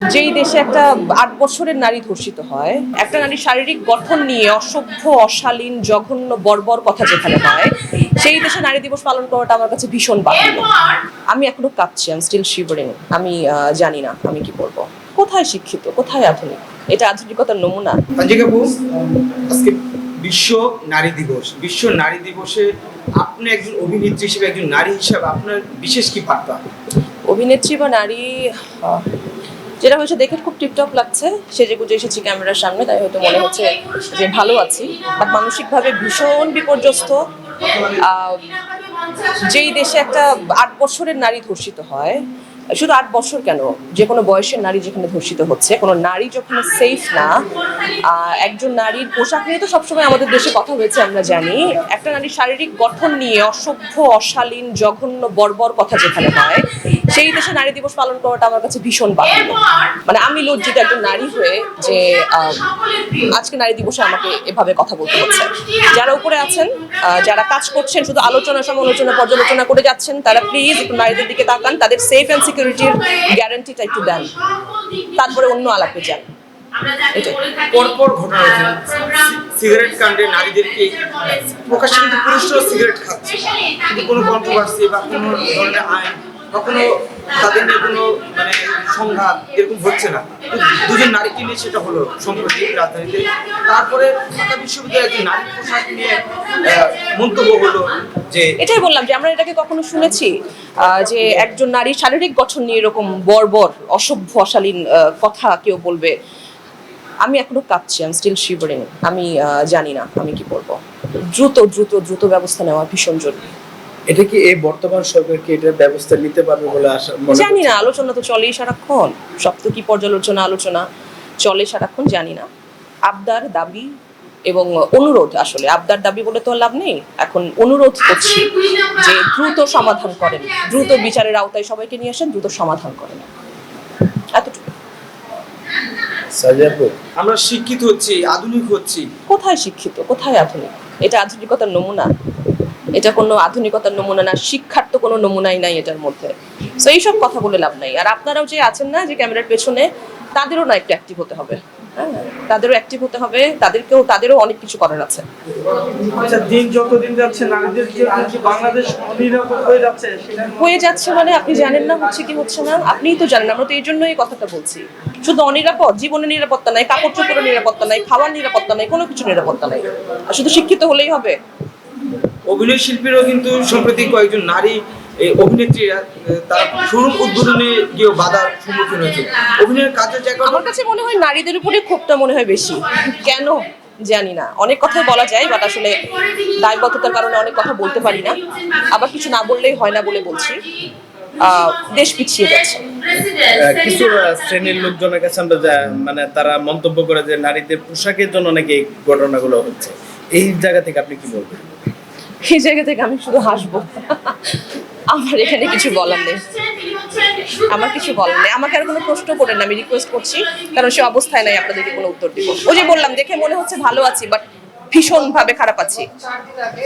যেই দেশে একটা আট বছরের নারী ধর্ষিত হয় একটা নারীর শারীরিক গঠন নিয়ে অসভ্য অশালীন জঘন্য বর্বর কথা যেখানে হয় সেই দেশে নারী দিবস পালন করাটা আমার কাছে ভীষণ বাধ্য আমি এখনও কাঁদছি আমি স্টিল শিবরিং আমি জানি না আমি কি বলব কোথায় শিক্ষিত কোথায় আধুনিক? এটা আধুনিকতার নমুনা। আজকে বিশ্ব নারী দিবস। বিশ্ব নারী দিবসে আপনি একজন অভিনেত্রী হিসেবে একজন নারী হিসেবে আপনার বিশেষ কি বার্তা অভিনেত্রী বা নারী যেটা হয়েছে দেখে খুব টিপটপ লাগছে। সেজে গুজে এসেছি ক্যামেরার সামনে, তাই হয়তো মনে হচ্ছে যে ভালো আছি। বাট মানসিকভাবে ভীষণ বিপর্যস্ত। যেই দেশে একটা আট বছরের নারী ধর্ষিত হয়, শুধু আট বছর কেন? যে কোনো বয়সের নারী যেখানে ধর্ষিত হচ্ছে, কোনো নারী যখন সেফ না একজন নারীর পোশাক নিয়ে তো সবসময় আমাদের দেশে কথা হয়েছে, আমরা জানি। একটা নারীর শারীরিক গঠন নিয়ে অসভ্য, অশালীন, জঘন্য, বর্বর কথা যেখানে হয়, সেই দেশে নারী দিবস পালন করাটা আমার কাছে ভীষণ বাধ্য মানে আমি লজ্জিত একজন নারী হয়ে যে আজকে নারী দিবসে আমাকে এভাবে কথা বলতে হচ্ছে। যারা উপরে আছেন যারা কাজ করছেন, শুধু আলোচনা সমালোচনা পর্যালোচনা করে যাচ্ছেন, তারা প্লিজ একটু নারীদের দিকে তাকান, তাদের সেফ অ্যান্ড সিকিউরিটির গ্যারান্টিটা একটু দেন। তারপরে অন্য আলাপে যান। পরপর ঘটনা হচ্ছে সিগারেট কাণ্ডে নারীদেরকে প্রকাশ্যে কিন্তু পুরুষরাও সিগারেট খাচ্ছে। কিন্তু কোনো কন্ট্রোভার্সি বা কোনো ধরনের আইন বা কোনো তাদের নিয়ে কোনো মানে সংঘাত এরকম হচ্ছে না। দুজন নারীকে নিয়ে সেটা হলো সম্প্রতি রাজধানীতে। তারপরে ঢাকা বিশ্ববিদ্যালয়ের একজন নারী পোশাক নিয়ে মন্তব্য হলো যে এটাই বললাম যে আমরা এটাকে কখনো শুনেছি আহ, যে একজন নারীর শারীরিক গঠন নিয়ে এরকম বর্বর অসভ্য অশালীন কথা কেউ বলবে। আমি এখনও কাঁদছি আমি স্টিল শিবরিং আমি জানি না আমি কি বলব দ্রুত দ্রুত দ্রুত ব্যবস্থা নেওয়া ভীষণ জরুরি। এটা কি এই বর্তমান সরকার কি এটার ব্যবস্থা নিতে পারবে বলে আশা জানি না আলোচনা তো চলেই সারাক্ষণ। সপ্তকি পর্যালোচনা আলোচনা? চলে সারাক্ষণ জানি না। আবদার দাবি এবং অনুরোধ আসলে। আবদার দাবি বলে তো লাভ নেই। এখন অনুরোধ করছি যে দ্রুত সমাধান করেন। দ্রুত বিচারের আওতায় সবাইকে নিয়ে আসেন দ্রুত সমাধান করেন। আমরা শিক্ষিত হচ্ছি আধুনিক হচ্ছি। কোথায় শিক্ষিত? কোথায় আধুনিক? এটা আধুনিকতার নমুনা। এটা কোনো আধুনিকতার নমুনা না শিক্ষার তো কোনো নমুনাই নাই এটার মধ্যে। তো এইসব কথা বলে লাভ নাই। আর আপনারাও যে আছেন না যে ক্যামেরার পেছনে তাদেরও না একটু অ্যাক্টিভ হতে হবে। হ্যাঁ তাদেরও অ্যাক্টিভ হতে হবে তাদেরকেও তাদেরও অনেক কিছু করার আছে। আচ্ছা দিন যতদিন যাচ্ছে নারীদের বাংলাদেশ অনিরাপদ হয়ে যাচ্ছে হয়ে যাচ্ছে মানে আপনি জানেন না হচ্ছে কি হচ্ছে না আপনিই তো জানেন আমরা তো এই জন্যই এই কথাটা বলছি। শুধু অনিরাপদ জীবনের নিরাপত্তা নাই কাপড় চোপড়ের নিরাপত্তা নাই খাওয়ার নিরাপত্তা নাই কোনো কিছু নিরাপত্তা নাই। আর শুধু শিক্ষিত হলেই হবে। অভিনয় শিল্পীরাও কিন্তু সম্প্রতি কয়েকজন নারী এই অভিনেত্রীরা তারা শোরুম উদ্বোধনে গিয়েও বাধার সম্মুখীন হয়েছে। অভিনয়ের কাজের জায়গা আমার কাছে মনে হয় নারীদের উপরে ক্ষোভটা মনে হয় বেশি। কেন জানি না। অনেক কথাই বলা যায় বাট আসলে দায়বদ্ধতার কারণে অনেক কথা বলতে পারি না। আবার কিছু না বললেই হয় না বলে বলছি। দেশ পিছিয়ে যাচ্ছে। কিছু শ্রেণির লোকজনের কাছে আমরা যা- মানে তারা মন্তব্য করে যে নারীদের পোশাকের জন্য নাকি এই ঘটনাগুলো হচ্ছে। এই জায়গা থেকে আপনি কি বলবেন? এই জায়গা থেকে আমি শুধু হাসবো। আমার এখানে কিছু বলার নেই। আমার কিছু বলার নেই। আমাকে আর কোনো প্রশ্ন করেন না আমি রিকোয়েস্ট করছি কারণ সে অবস্থায় নাই আপনাদেরকে কোনো উত্তর দিব। ওই যে বললাম দেখে মনে হচ্ছে ভালো আছি বাট ভীষণভাবে খারাপ আছি।